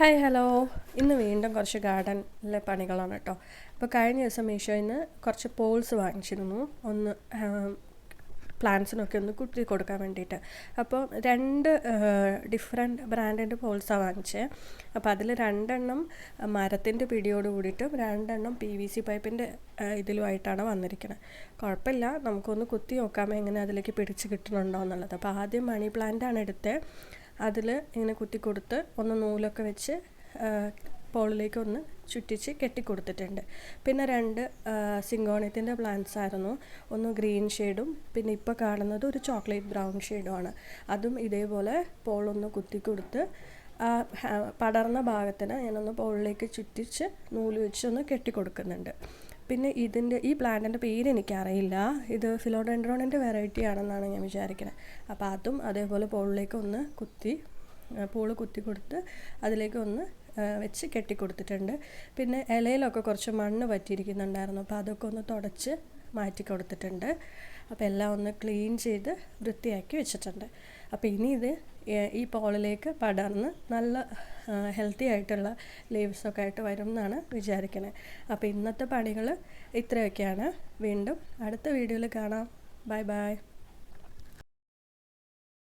Hi hello ഇന്ന് വീണ്ടും കുറച്ച് ഗാർഡനിലെ പണികളാണ് കേട്ടോ. അപ്പോൾ കഴിഞ്ഞ ദിവസം മീഷോയിൽ നിന്ന് കുറച്ച് പോൾസ് വാങ്ങിച്ചിരുന്നു. ഒന്ന് പ്ലാന്റ്സിനൊക്കെ ഒന്ന് കുത്തി കൊടുക്കാൻ വേണ്ടിയിട്ട്. അപ്പോൾ രണ്ട് ഡിഫറെന്റ് ബ്രാൻഡിന്റെ പോൾസാണ് വാങ്ങിച്ചത് അപ്പോൾ അതിൽ രണ്ടെണ്ണം മരത്തിന്റെ പിടിയോട് കൂടിയിട്ടും രണ്ടെണ്ണം പി വി സി പൈപ്പിന്റെ ഇതിലുമായിട്ടാണ് വന്നിരിക്കുന്നത് കുഴപ്പമില്ല. നമുക്കൊന്ന് കുത്തി നോക്കാമോ എങ്ങനെ അതിലേക്ക് പിടിച്ച് കിട്ടുന്നുണ്ടോ എന്നുള്ളത്. അപ്പോൾ ആദ്യം മണി പ്ലാന്റാണ് എടുത്തത് അതിൽ ഇങ്ങനെ കുത്തി കൊടുത്ത് ഒന്ന് നൂലൊക്കെ വെച്ച് പോളിലേക്ക് ഒന്ന് ചുറ്റിച്ച് കെട്ടിക്കൊടുത്തിട്ടുണ്ട്. പിന്നെ രണ്ട് സിങ്കോണിയത്തിന്റെ പ്ലാന്റ്സ് ആയിരുന്നു. ഒന്ന് ഗ്രീൻ ഷെയ്ഡും പിന്നെ ഇപ്പോൾ കാണുന്നത് ഒരു ചോക്ലേറ്റ് ബ്രൗൺ ഷെയ്ഡുമാണ് അതും ഇതേപോലെ പോളൊന്ന് കുത്തി കൊടുത്ത് പടർന്ന ഭാഗത്തിന് ഞാനൊന്ന് പോളിലേക്ക് ചുറ്റിച്ച് നൂൽ വെച്ച് ഒന്ന് കെട്ടിക്കൊടുക്കുന്നുണ്ട്. പിന്നെ ഇതിന്റെ ഈ പ്ലാന്റിന്റെ പേര് എനിക്കറിയില്ല. ഇത് ഫിലോഡെൻഡ്രോണിന്റെ വെറൈറ്റി ആണെന്നാണ് ഞാൻ വിചാരിക്കുന്നത് അപ്പോൾ അതും അതേപോലെ പോളിലേക്ക് ഒന്ന് കുത്തി പൂൾ കുത്തി കൊടുത്ത് അതിലേക്ക് ഒന്ന് വെച്ച് കെട്ടിക്കൊടുത്തിട്ടുണ്ട്. പിന്നെ ഇലയിലൊക്കെ കുറച്ച് മണ്ണ് പറ്റിയിരിക്കുന്നുണ്ടായിരുന്നു അപ്പോൾ അതൊക്കെ ഒന്ന് തുടച്ച് മാറ്റി കൊടുത്തിട്ടുണ്ട്. അപ്പോൾ എല്ലാം ഒന്ന് ക്ലീൻ ചെയ്ത് വൃത്തിയാക്കി വെച്ചിട്ടുണ്ട്. അപ്പോൾ ഇനി ഇത് ഈ പോളിലേക്ക് പടർന്ന് നല്ല ഹെൽത്തി ആയിട്ടുള്ള ലീവ്സൊക്കെ ആയിട്ട് വരും എന്നാണ് വിചാരിക്കുന്നത് അപ്പോൾ ഇന്നത്തെ പണികൾ ഇത്രയൊക്കെയാണ്. വീണ്ടും അടുത്ത വീഡിയോയിൽ കാണാം. Bye bye